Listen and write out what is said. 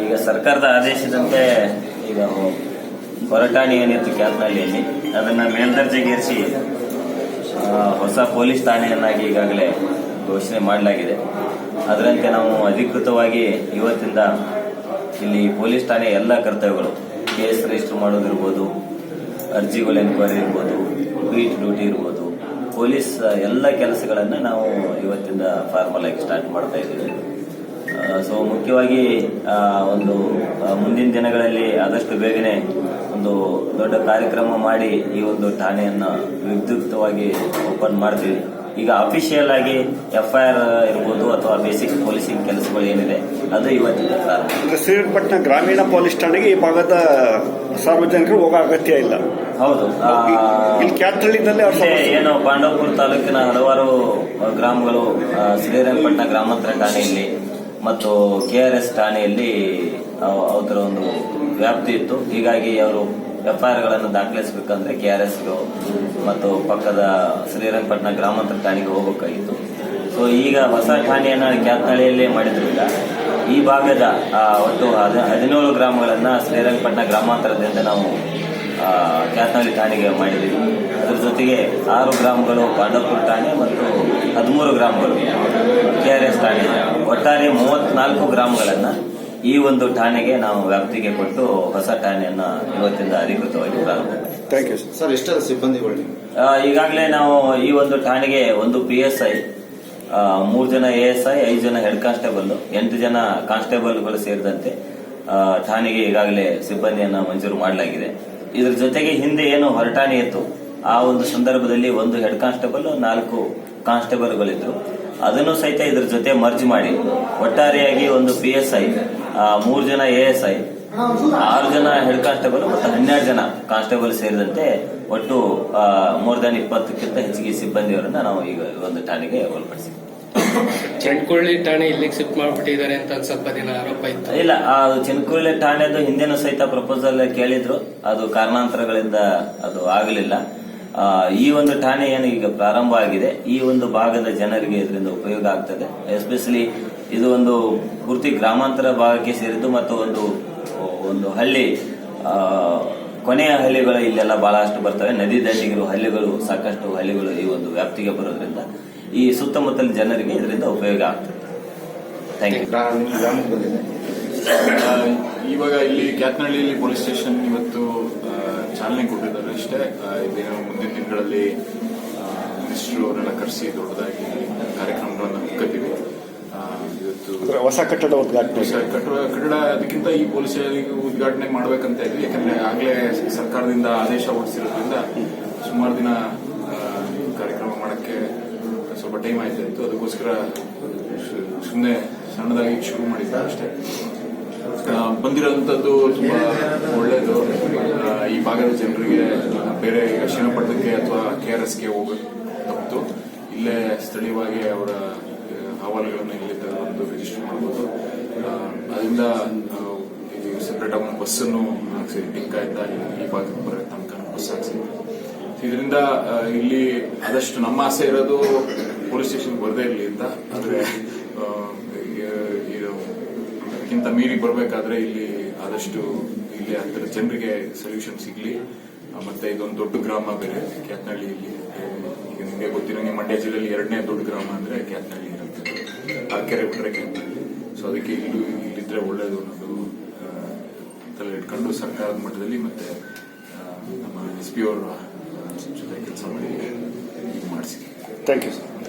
ಈಗ ಸರ್ಕಾರದ ಆದೇಶದಂತೆ ಈಗ ಹೊರಟಾಣಿ ಏನಿತ್ತು ಕ್ಯಾತ್ನಹಳ್ಳಿಯಲ್ಲಿ ಅದನ್ನ ಮೇಲ್ದರ್ಜೆಗೇರಿಸಿ ಹೊಸ ಪೊಲೀಸ್ ಠಾಣೆಯನ್ನಾಗಿ ಈಗಾಗಲೇ ಘೋಷಣೆ ಮಾಡಲಾಗಿದೆ. ಅದರಂತೆ ನಾವು ಅಧಿಕೃತವಾಗಿ ಇವತ್ತಿಂದ ಇಲ್ಲಿ ಪೊಲೀಸ್ ಠಾಣೆ ಎಲ್ಲ ಕರ್ತವ್ಯಗಳು, ಕೇಸ್ ರಿಜಿಸ್ಟರ್ ಮಾಡೋದಿರ್ಬೋದು, ಅರ್ಜಿಗಳು ಎನ್ಕ್ವೈರಿ ಇರ್ಬೋದು ಬೀಟ್ ಡ್ಯೂಟಿ ಇರ್ಬೋದು ಪೊಲೀಸ್ ಎಲ್ಲ ಕೆಲಸಗಳನ್ನು ನಾವು ಇವತ್ತಿಂದ ಫಾರ್ಮಲ್ ಆಗಿ ಸ್ಟಾರ್ಟ್ ಮಾಡ್ತಾ ಇದ್ದೀವಿ. ಸೊ ಮುಖ್ಯವಾಗಿ ಒಂದು ಮುಂದಿನ ದಿನಗಳಲ್ಲಿ ಆದಷ್ಟು ಬೇಗನೆ ಒಂದು ದೊಡ್ಡ ಕಾರ್ಯಕ್ರಮ ಮಾಡಿ ಈ ಒಂದು ಠಾಣೆಯನ್ನು ವಿದ್ಯುಕ್ತವಾಗಿ ಓಪನ್ ಮಾಡ್ತೀವಿ. ಈಗ ಅಫಿಷಿಯಲ್ ಆಗಿ ಎಫ್ ಐ ಆರ್ ಇರ್ಬೋದು ಅಥವಾ ಬೇಸಿಕ್ ಪೊಲೀಸಿಂಗ್ ಕೆಲಸಗಳು ಏನಿದೆ ಅದು ಇವತ್ತಿನ ಶ್ರೀರಂಗಪಟ್ಟಣ ಗ್ರಾಮೀಣ ಪೊಲೀಸ್ ಠಾಣೆಗೆ ಈ ಭಾಗದ ಸಾರ್ವಜನಿಕರು ಹೋಗೋ ಅಗತ್ಯ ಇಲ್ಲ. ಹೌದು. ಇಲ್ಲಿ ಏನು ಪಾಂಡವಪುರ ತಾಲೂಕಿನ ಹಲವಾರು ಗ್ರಾಮಗಳು ಶ್ರೀರಂಗಪಟ್ಟಣ ಗ್ರಾಮಾಂತರ ಠಾಣೆಯಲ್ಲಿ ಮತ್ತು ಕೆ ಆರ್ ಎಸ್ ಠಾಣೆಯಲ್ಲಿ ಅವ್- ಅವರ ಒಂದು ವ್ಯಾಪ್ತಿ ಇತ್ತು. ಹೀಗಾಗಿ ಅವರು ಎಫ್ ಐ ಗಳನ್ನು ದಾಖಲಿಸಬೇಕಂದ್ರೆ ಕೆ ಆರ್ ಎಸ್ ಮತ್ತು ಪಕ್ಕದ ಶ್ರೀರಂಗಪಟ್ಟಣ ಗ್ರಾಮಾಂತರ ಠಾಣೆಗೆ ಹೋಗಬೇಕಾಗಿತ್ತು. ಸೊ ಈಗ ಹೊಸ ಠಾಣೆಯನ್ನು ಕ್ಯಾತ್ನಳ್ಳಿಯಲ್ಲೇ ಮಾಡಿದ್ರಿಂದ ಈ ಭಾಗದ ಒಟ್ಟು ಹದ- ಹದಿನೇಳು ಗ್ರಾಮಗಳನ್ನ ಶ್ರೀರಂಗಪಟ್ಟಣ ಗ್ರಾಮಾಂತರದಿಂದ ನಾವು ಕ್ಯಾತ್ನಳ್ಳಿ ಠಾಣೆಗೆ ಮಾಡಿದ್ದೀವಿ ಅದರ ಜೊತೆಗೆ ಆರು ಗ್ರಾಮಗಳು ಪಾಂಡವಪುರ ಠಾಣೆ ಮತ್ತು ಹದಿಮೂರು ಗ್ರಾಮಗಳು ಕೆ ಆರ್ ಎಸ್ ಠಾಣೆ. ಒಟ್ಟಾರೆ ಮೂವತ್ತ್ನಾಲ್ಕು ಗ್ರಾಮಗಳನ್ನ ಈ ಒಂದು ಠಾಣೆಗೆ ನಾವು ವ್ಯಾಪ್ತಿಗೆ ಕೊಟ್ಟು ಹೊಸ ಠಾಣೆಯನ್ನು ಇವತ್ತಿಂದ ಅಧಿಕೃತವಾಗಿ ಪ್ರಾರಂಭ ಮಾಡಿದ್ದೀವಿ. ಥ್ಯಾಂಕ್ ಯು ಸರ್ ಎಷ್ಟರ ಸಿಬ್ಬಂದಿಗಳು ಈಗಾಗಲೇ ನಾವು ಈ ಒಂದು ಠಾಣೆಗೆ ಒಂದು ಪಿ ಎಸ್ ಐ ಮೂರು ಜನ ಎ ಎಸ್ ಐ ಐದು ಜನ ಹೆಡ್ ಕಾನ್ಸ್ಟೇಬಲ್ ಎಂಟು ಜನ ಕಾನ್ಸ್ಟೇಬಲ್ಗಳು ಸೇರಿದಂತೆ ಠಾಣೆಗೆ ಈಗಾಗಲೇ ಸಿಬ್ಬಂದಿಯನ್ನು ಮಂಜೂರು ಮಾಡಲಾಗಿದೆ. ಇದ್ರ ಜೊತೆಗೆ ಹಿಂದೆ ಏನು ಹೊರಟಾಣೆ ಇತ್ತು ಆ ಒಂದು ಸಂದರ್ಭದಲ್ಲಿ ಒಂದು ಹೆಡ್ ಕಾನ್ಸ್ಟೇಬಲ್ ನಾಲ್ಕು ಕಾನ್ಸ್ಟೇಬಲ್ಗಳಿದ್ರು. ಅದನ್ನು ಸಹಿತ ಇದ್ರ ಜೊತೆ ಮರ್ಜ್ ಮಾಡಿ ಒಟ್ಟಾರೆಯಾಗಿ ಒಂದು ಪಿ ಎಸ್ ಐ ಮೂರು ಜನ ಎ ಎಸ್ ಐ ಆರು ಜನ ಹೆಡ್ ಕಾನ್ಸ್ಟೇಬಲ್ ಮತ್ತು ಹನ್ನೆರಡು ಜನ ಕಾನ್ಸ್ಟೇಬಲ್ ಸೇರಿದಂತೆ ಒಟ್ಟು ಮೋರ್ ದನ್ ಇಪ್ಪತ್ತಕ್ಕಿಂತ ಹೆಚ್ಚಿಗೆ ಸಿಬ್ಬಂದಿಯವರನ್ನ ನಾವು ಈಗ ಒಂದು ಠಾಣೆಗೆ ಒಳಪಡಿಸಿ ಚೆನ್ಕುಳ್ಳಿ ಠಾಣೆ ಇಲ್ಲಿಗೆ ಶಿಫ್ಟ್ ಮಾಡ್ಬಿಟ್ಟಿದ್ದಾರೆ ಅಂತ ಸ್ವಲ್ಪ ದಿನ ಆರೋಪ ಇತ್ತು. ಇಲ್ಲ ಅದು ಚಿನ್ಕುಳಿ ಠಾಣೆದು ಹಿಂದೆನೂ ಸಹಿತ ಪ್ರಪೋಸಲ್ ಕೇಳಿದ್ರು. ಅದು ಕಾರಣಾಂತರಗಳಿಂದ ಅದು ಆಗಲಿಲ್ಲ. ಈ ಒಂದು ಠಾಣೆ ಏನು ಈಗ ಪ್ರಾರಂಭ ಆಗಿದೆ, ಈ ಒಂದು ಭಾಗದ ಜನರಿಗೆ ಇದರಿಂದ ಉಪಯೋಗ ಆಗ್ತದೆ. ಎಸ್ಪೆಷಲಿ ಇದು ಒಂದು ಪೂರ್ತಿ ಗ್ರಾಮಾಂತರ ಭಾಗಕ್ಕೆ ಸೇರಿದ್ದು ಮತ್ತು ಒಂದು ಒಂದು ಹಳ್ಳಿ ಕೊನೆಯ ಹಳ್ಳಿಗಳು ಇಲ್ಲೆಲ್ಲ ಬಹಳಷ್ಟು ಬರ್ತವೆ. ನದಿ ದಂಡಿಗಿರುವ ಹಳ್ಳಿಗಳು, ಸಾಕಷ್ಟು ಹಳ್ಳಿಗಳು ಈ ಒಂದು ವ್ಯಾಪ್ತಿಗೆ ಬರೋದ್ರಿಂದ ಈ ಸುತ್ತಮುತ್ತಲ ಜನರಿಗೆ ಇದರಿಂದ ಉಪಯೋಗ ಆಗ್ತದೆ. ಥ್ಯಾಂಕ್ ಯು ಇವಾಗ ಇಲ್ಲಿ ಕ್ಯಾತ್ನಹಳ್ಳಿಯಲ್ಲಿ ಪೊಲೀಸ್ ಸ್ಟೇಷನ್ ಇವತ್ತು ಚಾಲನೆ ಕೊಟ್ಟಿದ್ದಾರೆ ಅಷ್ಟೇ. ಇದೇನು ಮುಂದಿನ ದಿನಗಳಲ್ಲಿ ಮಿನಿಸ್ಟ್ರು ಅವರೆಲ್ಲ ಕರೆಸಿ ದೊಡ್ಡದಾಗಿ ಕಾರ್ಯಕ್ರಮಗಳನ್ನು ಹಾಕತ್ತೀವಿ ಇವತ್ತು ಹೊಸ ಕಟ್ಟಡ ಉದ್ಘಾಟನೆ. ಕಟ್ಟಡ ಕಟ್ಟಡ ಅದಕ್ಕಿಂತ ಈ ಪೊಲೀಸ್ ಉದ್ಘಾಟನೆ ಮಾಡ್ಬೇಕಂತ ಇದ್ವಿ. ಯಾಕಂದ್ರೆ ಆಗ್ಲೇ ಸರ್ಕಾರದಿಂದ ಆದೇಶ ಹೊರಡಿಸಿರೋದ್ರಿಂದ ಸುಮಾರು ದಿನ ಕಾರ್ಯಕ್ರಮ ಮಾಡಕ್ಕೆ ಸ್ವಲ್ಪ ಟೈಮ್ ಆಯ್ತಾ ಇತ್ತು. ಅದಕ್ಕೋಸ್ಕರ ಸುಮ್ಮನೆ ಸಣ್ಣದಾಗಿ ಶುರು ಮಾಡಿದ್ದಾರೆ ಅಷ್ಟೇ. ಬಂದಿರೋಂಥದ್ದು ತುಂಬಾ ಒಳ್ಳೇದು. ಆ, ಈ ಭಾಗದ ಜನರಿಗೆ ಬೇರೆ ಶ್ರೀರಂಗಪಟ್ಟಣಕ್ಕೆ ಅಥವಾ ಕೆ ಆರ್ ಎಸ್ಗೆ ಹೋಗೋದು ಇಲ್ಲೇ ಸ್ಥಳೀಯವಾಗಿ ಅವರ ಅಹವಾಲುಗಳನ್ನು ಇಲ್ಲಿ ತಗೊಂಡು ರಿಜಿಸ್ಟರ್ ಮಾಡ್ಬೋದು. ಆ, ಅದರಿಂದ ಸೆಪರೇಟ್ ಆಗಿ ಒಂದು ಬಸ್ಸನ್ನು ಹಾಕ್ಸಿ ಟಿಂಕ ಈ ಭಾಗಕ್ಕೆ ಬರೋ ತನಕ ಬಸ್ ಹಾಕ್ಸಿದ್ವಿ ಇದರಿಂದ ಇಲ್ಲಿ ಆದಷ್ಟು ನಮ್ಮ ಆಸೆ ಇರೋದು ಪೊಲೀಸ್ ಸ್ಟೇಷನ್ ಬರದೇ ಇರಲಿ ಅಂತ. ಆದ್ರೆ ಅದಕ್ಕಿಂತ ಮೀರಿ ಬರಬೇಕಾದ್ರೆ ಇಲ್ಲಿ ಆದಷ್ಟು ಇಲ್ಲಿ ಅದರ ಜನರಿಗೆ ಸೊಲ್ಯೂಷನ್ ಸಿಗ್ಲಿ. ಮತ್ತೆ ಇದೊಂದು ದೊಡ್ಡ ಗ್ರಾಮ ಬೇರೆ ಕ್ಯಾತ್ನಹಳ್ಳಿ ಇಲ್ಲಿ. ಈಗ ನಿಮಗೆ ಗೊತ್ತಿರೋ ಮಂಡ್ಯ ಜಿಲ್ಲೆಯಲ್ಲಿ ಎರಡನೇ ದೊಡ್ಡ ಗ್ರಾಮ ಅಂದ್ರೆ ಕ್ಯಾತ್ನಹಳ್ಳಿ ಇರುತ್ತೆ. ಆ ಬಿಟ್ಟರೆ ಕ್ಯಾತ್ನಹಳ್ಳಿ ಸೊ ಅದಕ್ಕೆ ಇಲ್ಲೂ ಇಲ್ಲಿದ್ರೆ ಒಳ್ಳೇದು ಅನ್ನೋದು ತಲೆ ಇಟ್ಕೊಂಡು ಸರ್ಕಾರದ ಮಟ್ಟದಲ್ಲಿ ಮತ್ತೆ ನಮ್ಮ ಎಸ್ ಪಿ ಅವರು ಜೊತೆ ಕೆಲಸ ಮಾಡಿ ಮಾಡಿಸಿ. Thank you sir